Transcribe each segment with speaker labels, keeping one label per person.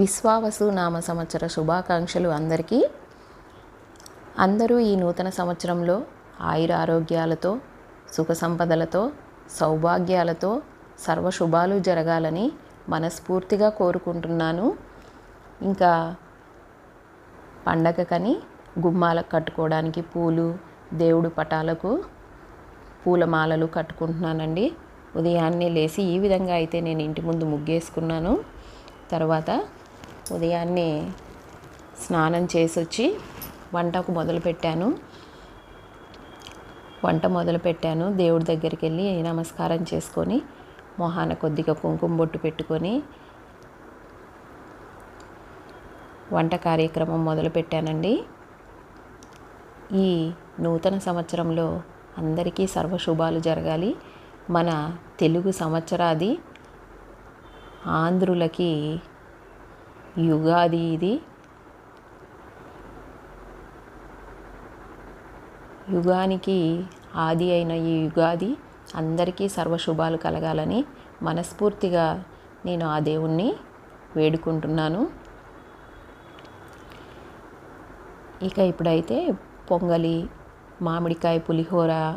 Speaker 1: విశ్వావసు నామ సంవత్సర శుభాకాంక్షలు అందరికీ. అందరూ ఈ నూతన సంవత్సరంలో ఆయుర ఆరోగ్యాలతో సుఖ సంపదలతో సౌభాగ్యాలతో సర్వశుభాలు జరగాలని మనస్ఫూర్తిగా కోరుకుంటున్నాను. ఇంకా పండగకని గుమ్మాలకు కట్టుకోవడానికి పూలు దేవుడు పటాలకు పూలమాలలు కట్టుకుంటున్నానండి. ఉదయాన్నే లేచి ఈ విధంగా అయితే నేను ఇంటి ముందు ముగ్గేసుకున్నాను. తర్వాత ఉదయాన్నే స్నానం చేసి వచ్చి వంటకు మొదలుపెట్టాను. వంట మొదలుపెట్టాను. దేవుడి దగ్గరికి వెళ్ళి నమస్కారం చేసుకొని మొహాన కొద్దిగా కుంకుమ బొట్టు పెట్టుకొని వంట కార్యక్రమం మొదలుపెట్టానండి. ఈ నూతన సంవత్సరంలో అందరికీ సర్వశుభాలు జరగాలి. మన తెలుగు సంవత్సరాది ఆంధ్రులకి యుగాది ఇది. యుగానికి ఆది అయిన ఈ యుగాది అందరికీ సర్వశుభాలు కలగాలని మనస్ఫూర్తిగా నేను ఆ దేవుణ్ణి వేడుకుంటున్నాను. ఇక ఇప్పుడైతే పొంగలి మామిడికాయ పులిహోర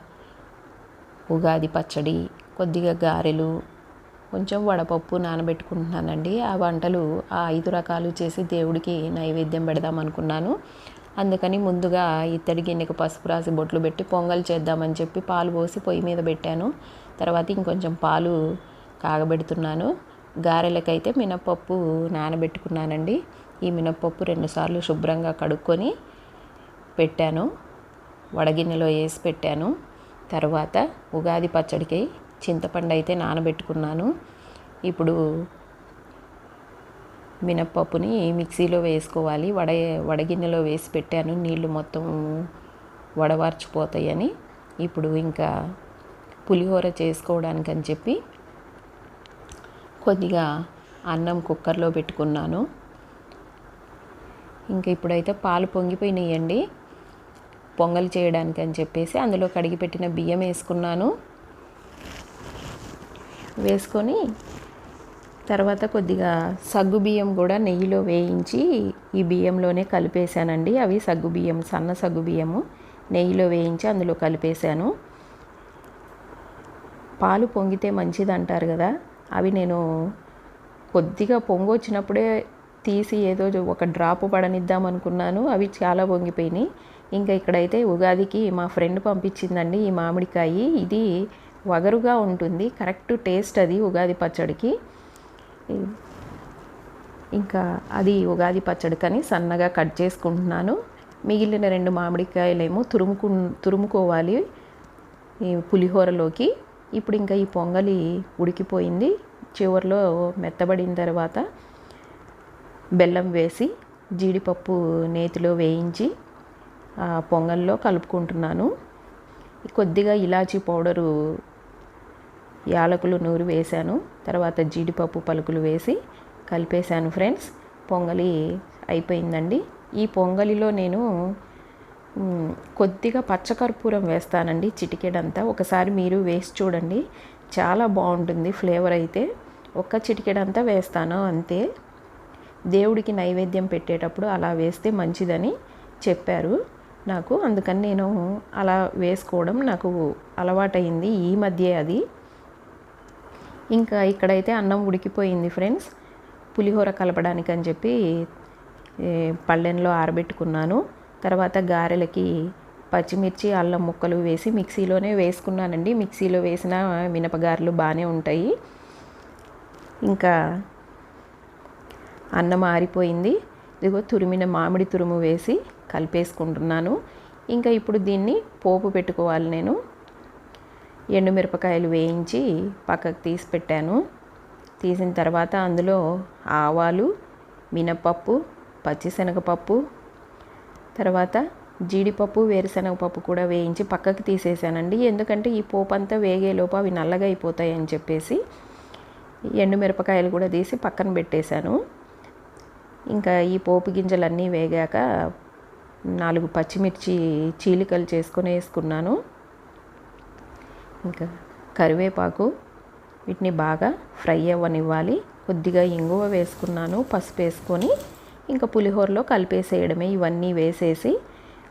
Speaker 1: ఉగాది పచ్చడి కొద్దిగా గారెలు కొంచెం వడపప్పు నానబెట్టుకుంటున్నానండి. ఆ వంటలు ఆ ఐదు రకాలు చేసి దేవుడికి నైవేద్యం పెడదాం అనుకున్నాను. అందుకని ముందుగా ఇత్తడి గిన్నెకు పసుపు రాసి బొట్లు పెట్టి పొంగల్ చేద్దామని చెప్పి పాలు పోసి పొయ్యి మీద పెట్టాను. తర్వాత ఇంకొంచెం పాలు కాగబెడుతున్నాను. గారెలకైతే మినప్పప్పు నానబెట్టుకున్నానండి. ఈ మినప్పప్పు రెండుసార్లు శుభ్రంగా కడుక్కొని పెట్టాను. వడగిన్నెలో వేసి పెట్టాను. తర్వాత ఉగాది పచ్చడికి చింతపండు అయితే నానబెట్టుకున్నాను. ఇప్పుడు మినప్పప్పుని మిక్సీలో వేసుకోవాలి. వడ వడగిన్నెలో వేసి పెట్టాను. నీళ్ళు మొత్తం వడవార్చిపోతాయని. ఇప్పుడు ఇంకా పులిహోర చేసుకోవడానికి అని చెప్పి కొద్దిగా అన్నం కుక్కర్లో పెట్టుకున్నాను. ఇంకా ఇప్పుడైతే పాలు పొంగిపోయినాయండి. పొంగల్ చేయడానికి అని చెప్పేసి అందులో కడిగి పెట్టిన బియ్యం వేసుకున్నాను. వేసుకొని తర్వాత కొద్దిగా సగ్గు బియ్యం కూడా నెయ్యిలో వేయించి ఈ బియ్యంలోనే కలిపేశానండి. అవి సగ్గు బియ్యం సన్న సగ్గు బియ్యము నెయ్యిలో వేయించి అందులో కలిపేశాను. పాలు పొంగితే మంచిది అంటారు కదా. అవి నేను కొద్దిగా పొంగు వచ్చినప్పుడే తీసి ఏదో ఒక డ్రాప్ పడనిద్దాం అనుకున్నాను. అవి చాలా పొంగిపోయినాయి. ఇంకా ఇక్కడైతే ఉగాదికి మా ఫ్రెండ్ పంపించిందండి ఈ మామిడికాయ. ఇది వగరుగా ఉంటుంది. కరెక్ట్ టేస్ట్ అది ఉగాది పచ్చడికి. ఇంకా అది ఉగాది పచ్చడికని సన్నగా కట్ చేసుకుంటున్నాను. మిగిలిన రెండు మామిడికాయలేమో తురుముకు తురుముకోవాలి. ఈ పులిహోరలోకి. ఇప్పుడు ఇంకా ఈ పొంగలి ఉడికిపోయింది. చివరిలో మెత్తబడిన తర్వాత బెల్లం వేసి జీడిపప్పు నేతిలో వేయించి పొంగల్లో కలుపుకుంటున్నాను. కొద్దిగా ఇలాచీ పౌడరు యాలకులు నూరు వేశాను. తర్వాత జీడిపప్పు పలుకులు వేసి కలిపేశాను ఫ్రెండ్స్. పొంగలి అయిపోయిందండి. ఈ పొంగలిలో నేను కొద్దిగా పచ్చకర్పూరం వేస్తానండి. చిటికెడంతా. ఒకసారి మీరు వేసి చూడండి. చాలా బాగుంటుంది ఫ్లేవర్ అయితే. ఒక్క చిటికెడంతా వేస్తాను అంతే. దేవుడికి నైవేద్యం పెట్టేటప్పుడు అలా వేస్తే మంచిదని చెప్పారు నాకు. అందుకని నేను అలా వేసుకోవడం నాకు అలవాటైంది ఈ మధ్య అది. ఇంకా ఇక్కడైతే అన్నం ఉడికిపోయింది ఫ్రెండ్స్. పులిహోర కలపడానికి అని చెప్పి పళ్ళెంలో ఆరబెట్టుకున్నాను. తర్వాత గారెలకి పచ్చిమిర్చి అల్లం ముక్కలు వేసి మిక్సీలోనే వేసుకున్నానండి. మిక్సీలో వేసిన మినపగారెలు బాగానే ఉంటాయి. ఇంకా అన్నం ఆరిపోయింది. ఇదిగో తురిమిన మామిడి తురుము వేసి కలిపేసుకుంటున్నాను. ఇంకా ఇప్పుడు దీన్ని పోపు పెట్టుకోవాలి నేను. ఎండుమిరపకాయలు వేయించి పక్కకు తీసి పెట్టాను. తీసిన తర్వాత అందులో ఆవాలు మినపప్పు పచ్చిశనగపప్పు తర్వాత జీడిపప్పు వేరుశనగపప్పు కూడా వేయించి పక్కకు తీసేసానండి. ఎందుకంటే ఈ పోపు అంతా వేగేలోపు అవి నల్లగా అయిపోతాయి అని చెప్పేసి ఎండుమిరపకాయలు కూడా తీసి పక్కన పెట్టేశాను. ఇంకా ఈ పోపు గింజలన్నీ వేగాక నాలుగు పచ్చిమిర్చి చీలికలు చేసుకొని వేసుకున్నాను. ఇంకా కరివేపాకు వీటిని బాగా ఫ్రై అవ్వనివ్వాలి. కొద్దిగా ఇంగువ వేసుకున్నాను పసుపు వేసుకొని ఇంకా పులిహోరలో కలిపేసేయడమే. ఇవన్నీ వేసేసి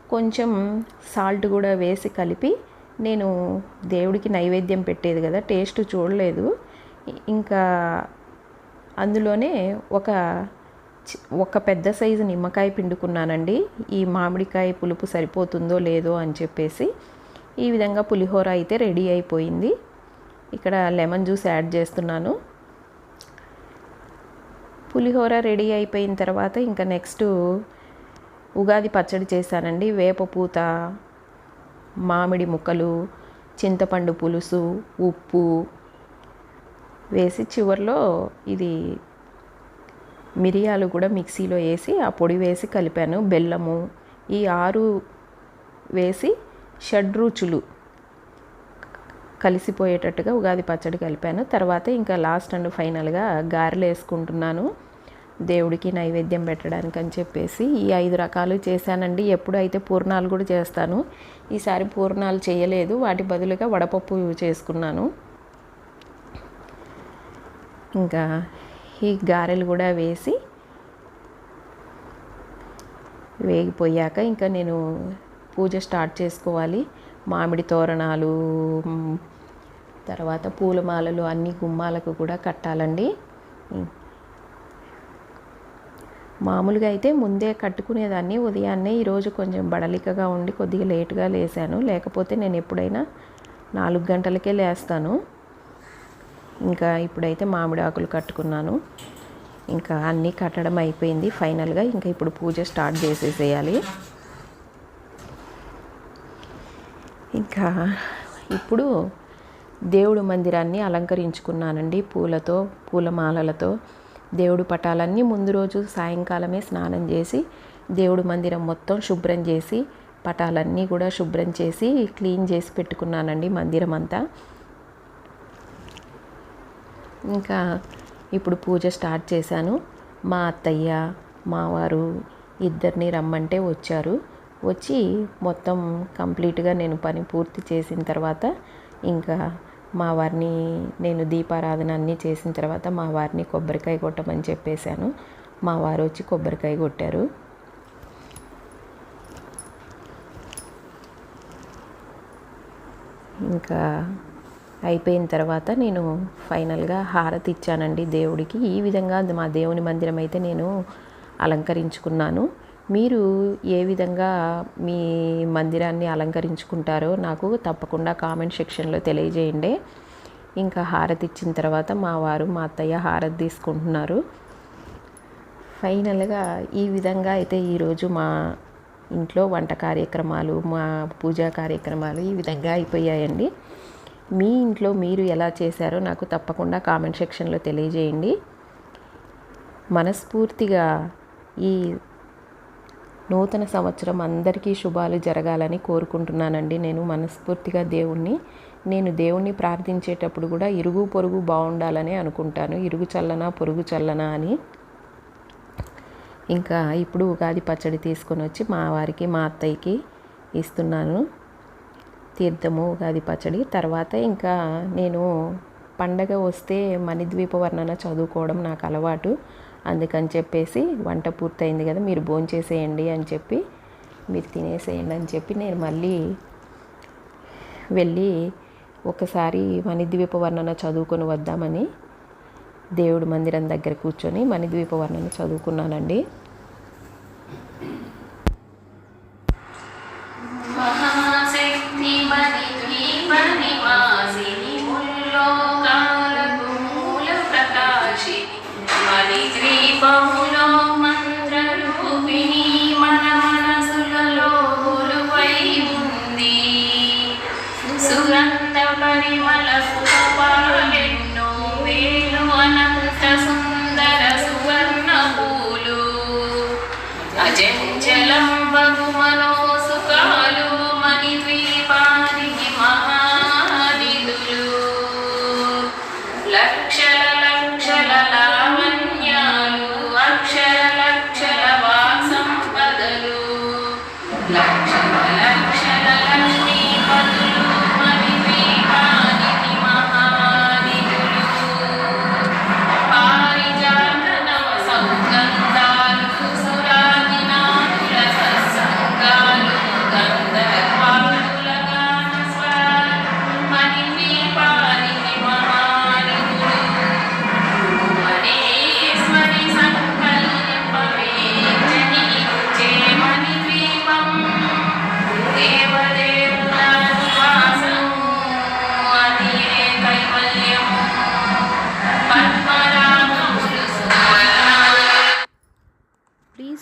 Speaker 1: కొంచెం సాల్ట్ కూడా వేసి కలిపి నేను దేవుడికి నైవేద్యం పెట్టేది కదా టేస్ట్ చూడలేదు. ఇంకా అందులోనే ఒక చి- ఒక పెద్ద సైజు నిమ్మకాయ పిండుకున్నానండి. ఈ మామిడికాయ పులుపు సరిపోతుందో లేదో అని చెప్పేసి ఈ విధంగా పులిహోర అయితే రెడీ అయిపోయింది. ఇక్కడ లెమన్ జ్యూస్ యాడ్ చేస్తున్నాను. పులిహోర రెడీ అయిపోయిన తర్వాత ఇంకా నెక్స్ట్ ఉగాది పచ్చడి చేశానండి. వేపపూత మామిడి ముక్కలు చింతపండు పులుసు ఉప్పు వేసి చివర్లో ఇది మిరియాలు కూడా మిక్సీలో వేసి ఆ పొడి వేసి కలిపాను. బెల్లము ఈ ఆరు వేసి షడ్రుచులు కలిసిపోయేటట్టుగా ఉగాది పచ్చడి కలిపాను. తర్వాత ఇంకా లాస్ట్ అండ్ ఫైనల్గా గారెలు వేసుకుంటున్నాను. దేవుడికి నైవేద్యం పెట్టడానికి అని చెప్పేసి ఈ ఐదు రకాలు చేశానండి. ఎప్పుడు అయితే పూర్ణాలు కూడా చేస్తాను. ఈసారి పూర్ణాలు చేయలేదు. వాటి బదులుగా వడపప్పు చేసుకున్నాను. ఇంకా ఈ గారెలు కూడా వేసి వేగిపోయాక ఇంకా నేను పూజ స్టార్ట్ చేసుకోవాలి. మామిడి తోరణాలు తర్వాత పూలమాలలు అన్ని గుమ్మాలకు కూడా కట్టాలండి. మామూలుగా అయితే ముందే కట్టుకునేదాన్ని. ఉదయాన్నే ఈరోజు కొంచెం బడలికగా ఉండి కొద్దిగా లేటుగా లేసాను. లేకపోతే నేను ఎప్పుడైనా నాలుగు గంటలకే లేస్తాను. ఇంకా ఇప్పుడైతే మామిడి ఆకులు కట్టుకున్నాను. ఇంకా అన్నీ కట్టడం అయిపోయింది. ఫైనల్గా ఇంకా ఇప్పుడు పూజ స్టార్ట్ చేసేసేయాలి. ఇంకా ఇప్పుడు దేవుడు మందిరాన్ని అలంకరించుకున్నానండి పూలతో పూలమాలలతో. దేవుడు పటాలన్నీ ముందు రోజు సాయంకాలమే స్నానం చేసి దేవుడు మందిరం మొత్తం శుభ్రం చేసి పటాలన్నీ కూడా శుభ్రం చేసి క్లీన్ చేసి పెట్టుకున్నానండి మందిరం అంతా ఇంకా ఇప్పుడు పూజ స్టార్ట్ చేశాను. మా అత్తయ్య మావారు ఇద్దరిని రమ్మంటే వచ్చారు. వచ్చి మొత్తం కంప్లీట్గా నేను పని పూర్తి చేసిన తర్వాత ఇంకా మా వారిని నేను దీపారాధన అన్నీ చేసిన తర్వాత మా వారిని కొబ్బరికాయ కొట్టమని చెప్పేశాను. మా వారు వచ్చి కొబ్బరికాయ కొట్టారు. ఇంకా అయిపోయిన తర్వాత నేను ఫైనల్గా హారతి ఇచ్చానండి దేవుడికి. ఈ విధంగా మా దేవుని మందిరం అయితే నేను అలంకరించుకున్నాను. మీరు ఏ విధంగా మీ మందిరాన్ని అలంకరించుకుంటారో నాకు తప్పకుండా కామెంట్ సెక్షన్లో తెలియజేయండి. ఇంకా హారతి ఇచ్చిన తర్వాత మా వారు మా అత్తయ్య హారతి తీసుకుంటున్నారు. ఫైనల్గా ఈ విధంగా అయితే ఈరోజు మా ఇంట్లో వంట కార్యక్రమాలు మా పూజా కార్యక్రమాలు ఈ విధంగా అయిపోయాయండి. మీ ఇంట్లో మీరు ఎలా చేశారో నాకు తప్పకుండా కామెంట్ సెక్షన్లో తెలియజేయండి. మనస్ఫూర్తిగా ఈ నూతన సంవత్సరం అందరికీ శుభాలు జరగాలని కోరుకుంటున్నానండి. నేను మనస్ఫూర్తిగా దేవుణ్ణి నేను దేవుణ్ణి ప్రార్థించేటప్పుడు కూడా ఇరుగు పొరుగు బాగుండాలని అనుకుంటాను. ఇరుగు చల్లనా పొరుగు చల్లనా అని. ఇంకా ఇప్పుడు ఉగాది పచ్చడి తీసుకొని వచ్చి మా వారికి మా అత్తయ్యకి ఇస్తున్నాను. తీర్థము ఉగాది పచ్చడి. తర్వాత ఇంకా నేను పండగ వస్తే మణిద్వీప వర్ణన చదువుకోవడం నాకు అలవాటు. అందుకని చెప్పేసి వంట పూర్తయింది కదా మీరు భోంచేసేయండి అని చెప్పి మీరు తినేసేయండి అని చెప్పి నేను మళ్ళీ వెళ్ళి ఒకసారి మణిద్వీప వర్ణన చదువుకొని వద్దామని దేవుడి మందిరం దగ్గర కూర్చొని మణిద్వీప వర్ణన చదువుకున్నానండి.
Speaker 2: మహాశక్తి మణిద్వీప నివా Bang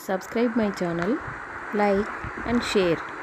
Speaker 1: subscribe my channel, like and share.